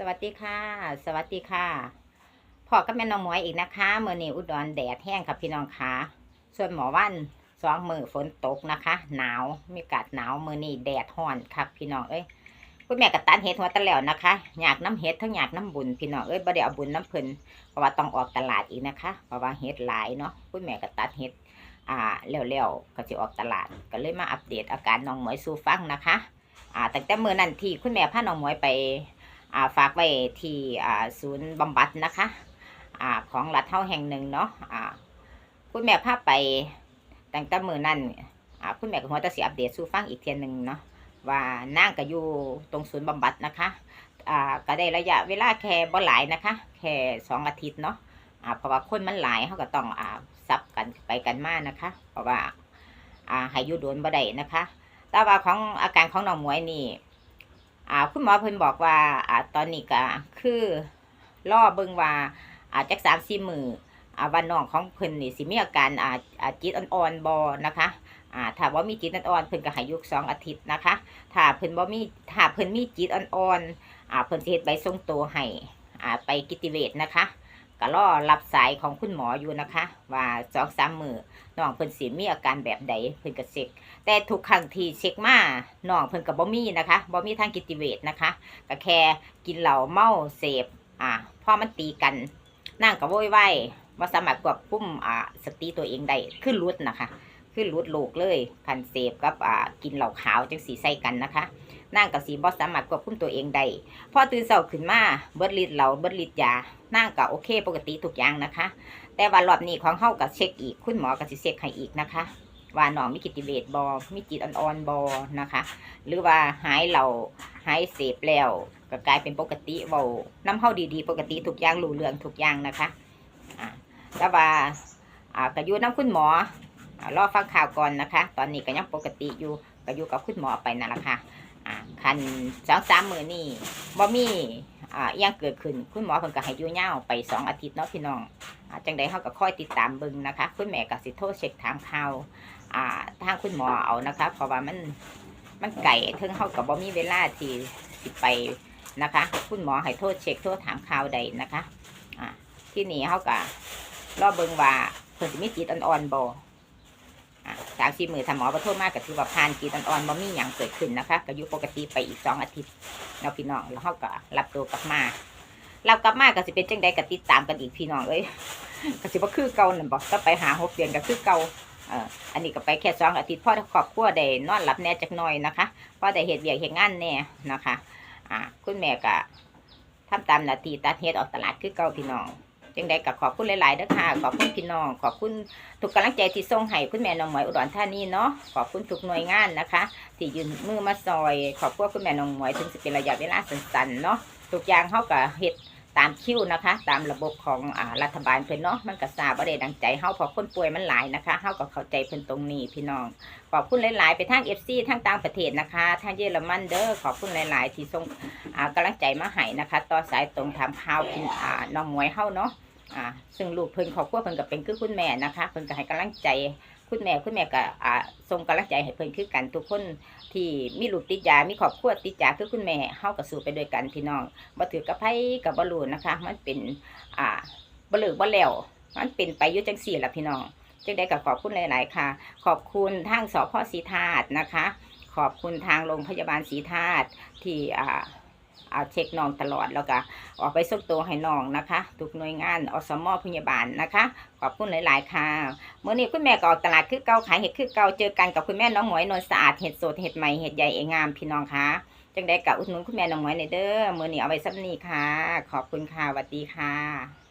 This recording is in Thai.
สวัสดีค่ะ สวัสดีค่ะพ่อกับแม่น้องหมวยอีกนะคะเมื่อนี้อุดรแดดแห้งค่ะพี่น้องคะส่วนหมอวันสองมือฝนตกนะคะ หนาวมีอากาศหนาวมือนี้แดดห้อนครับพี่น้องเอ้ยคุณแม่กับตันเห็ดหัวตะแล้วนะคะอยากน้ำเห็ดทั้งอยากน้ำบุญพี่น้องเอ้ยบ่ได้เอาบุญน้ำเพิ่นเพราะว่าต้องออกตลาดอีกนะคะ เพราะว่าเห็ดหลายเนาะคุณแม่กับตัดเห็ดอ่าเร็วๆก็จะออกตลาดก็เลยมาอัปเดตอาการน้องหมวยสู่ฟังนะคะอ่าตั้งแต่มือนั้นที่คุณแม่พาน้องหมวยไป ฝากไว้ที่อ่าศูนย์บำบัดนะคะอ่าของรัฐเท่าแห่งหนึ่งเนาะอ่าคุณแม่พาไปตั้งแต่มือนั่นอ่าคุณแม่ก็หัวตะเสียอัปเดตสู่ฟังอีกเทียนหนึ่งเนาะว่านั่งก็อยู่ตรงศูนย์บำบัดนะคะอ่าก็ได้ระยะเวลาแค่บ่หลายนะคะ แค่สองอาทิตย์เนาะอ่าเพราะว่าคนมันหลายเขาก็ต้องอ่าซับกันไปกันมานะคะ เพราะว่าอ่าให้อยู่โดนบ่ได้นะคะ แต่ว่าของอาการของน้องหมวยนี่ อ่าคุณหมอเพิ่นบอกว่าอ่าตอนนี้ก็คือล่อเบิ่งว่าอ่าจักสามสี่มืออ่าวันน้องของเพิ่นนี่สิมีอาการอ่าอ่าจิตอ่อนๆบอนะคะอ่าถ้าบ่มีจิตอ่อนๆเพิ่นก็ให้ยุกสองอาทิตย์นะคะ ถ้าเพิ่นบ่มีถ้าเพิ่นมีจิตอ่อนๆอ่าเพิ่นสิเฮ็ดใบส่งตัวให้อ่าไปกิตติเวชนะคะ ก็รอรับสายของคุณหมออยู่นะคะ ว่าสองสามมือน้องเพิ่นสีมีอาการแบบใดเพิ่นก็เช็คแต่ทุกครั้งที่เช็คมาน้องเพิ่นกับบ่มีนะคะบ่มีทางกิติเวชนะคะก็แค่กินเหล้าเมาเสพอ่าพ่อมันตีกันนั่งกับโวยวายบ่สามารถควบคุมอ่าสติตัวเองได้ขึ้นรุดนะคะ ขึ้นรุดโลกเลยคันเสพกับอ่ากินเหล้าขาวจังสีใส่กันนะคะนั่งกับสีบ่สามารถควบคุมตัวเองได้พอตื่นเช้าขึ้นมาเบิดฤทธิ์เหล้าเบิดฤทธิ์ยานั่งก็โอเคปกติทุกอย่างนะคะ แต่ว่ารอบนี้ของเฮาก็เช็คอีก คุณหมอก็สิเช็คให้อีกนะคะว่าน้องมีกิตติเวชบอมีจิตอ่อนๆบอนะคะ หรือว่าหายเราหายเสพแล้วก็กลายเป็นปกติเบาน้ำเข้าดีๆ ปกติทุกอย่างรู้เรื่องทุกอย่างนะคะแต่ว่าอ่าก็อยู่น้ำคุณหมอ รอฟังข่าวก่อนนะคะ ตอนนี้ก็ยังปกติอยู่ก็อยู่กับคุณหมอไปนั่นแหละค่ะอ่าคันสองสามมือนี่บ่มีอ่ายังเกิดขึ้นคุณหมอเพิ่นก็ให้อยู่ยาไปสองอาทิตย์เนาะพี่น้องอจังใดเฮาก็คอยติดตามเบิ่งนะคะ คุณแม่ก็สิโทรเช็คถามข่าวอ่าทางคุณหมอเอานะคะ เพราะว่ามันมันไก่เทิงเขากับบ่มีเวลาที่สิไปนะคะ คุณหมอให้โทษเช็คโทษถามข่าวใดนะคะอ่าที่นี่เขาก็รอเบิ่งว่าเพิ่นสิมีจิตอ่อนๆบ่อ่า สามสี่มือถ้าหมอบ่โทษมากก็ถือว่าผ่านจิตอ่อนๆบ่มีหยังเกิดขึ้นนะคะก็อยู่ปกติไปอีกสองอาทิตย์เนาะพี่น้องแล้วเขาก็รับตัวกลับมาเรากลับมาก็สิเป็นจังใดก็ติดตามกันอีกพี่น้องเอ้ยก็สิบ่าคือเก่านั่นบ่ก็ไปหาหกเดือนก็คือเก่าอันนี้ก็ไปแค่สองอาทิตย์พ่อครอบครัวได้นอนหลับแน่จักหน่อยนะคะพ่อได้เหตุเวียกเหตุงานแน่นะคะ อ่า คุณแม่ก็ทำตามหนาทีตัดเฮ็ดออกตลาดคือเก่าพี่น้อง จังใดก็ขอบคุณหลายๆเด้อค่ะ ขอบคุณพี่น้อง ขอบคุณทุกกำลังใจที่ส่งให้คุณแม่น้องหมวยอุดรธานีเนาะ ขอบคุณทุกหน่วยงานนะคะ ที่ยืนมือมาซอย ขอบคุณคุณแม่น้องหมวยถึงจะเป็นระยะเวลาสั้นๆเนาะ ทุกอย่างเขาก็เฮ็ดตามคิวนะคะ ตามระบบของอรัฐบาลเพิ่อนเนาะมันก็ทราบบ่ได้ดังใจเฮาเพอคนป่วยมันหลายนะคะเฮาก็เข้าใจเพิ่อนตรงนี้พี่น้อง ขอบคุณหลาย ๆ ไปทาง FC ทางต่างประเทศนะคะทางเยอรมันเด้อขอบคุณหลาย ๆ ที่ส่งกำลังใจมาให้นะคะ ต่อสายตรงทำข่าวพินอ่น้องหมวยเฮาเนาะ อ่าซึ่งลูกเพิ่นครอบครัวเพิ่นก็เป็นคือคุณแม่นะคะเพิ่นก็ให้กำลังใจคุณแม่คุณแม่ก็อ่าส่งกำลังใจให้เพิ่นคือกันทุกคนที่มีลูกติดยามีครอบครัวติดยาคือคุณแม่เฮาก็สู้ไปด้วยกันพี่น้องบ่ถือกับไผกับบ่รู้นะคะ มันเป็นอ่าบ่เลิกบ่แล้วมันเป็นไปอยู่จังซี่ล่ะพี่น้องจังได้ก็ขอบคุณหลาย ๆ ค่ะ ขอบคุณทางสพศรีธาตุนะคะ ขอบคุณทางโรงพยาบาลศรีธาตุที่อ่า อ่าเช็คน้องตลอดแล้วก็ออกไปส่งตัวให้น้องนะคะ ทุกหน่วยงานอสมอพยาบาลนะคะ ขอบคุณหลาย ๆ ค่ะเมื่อนี้คุณแม่ก็ออกตลาดคือเก่าขายเห็ดคือเก่าเจอกันกับคุณแม่น้องหมวยนวลสะอาดเห็ดสดเห็ดใหม่เห็ดใหญ่เองามพี่น้องคะจังได้กับอุดหนุนคุณแม่น้องหมวยในเด้อมือนี้เอาไว้สับนี้ค่ะ ขอบคุณค่ะสวัสดีค่ะ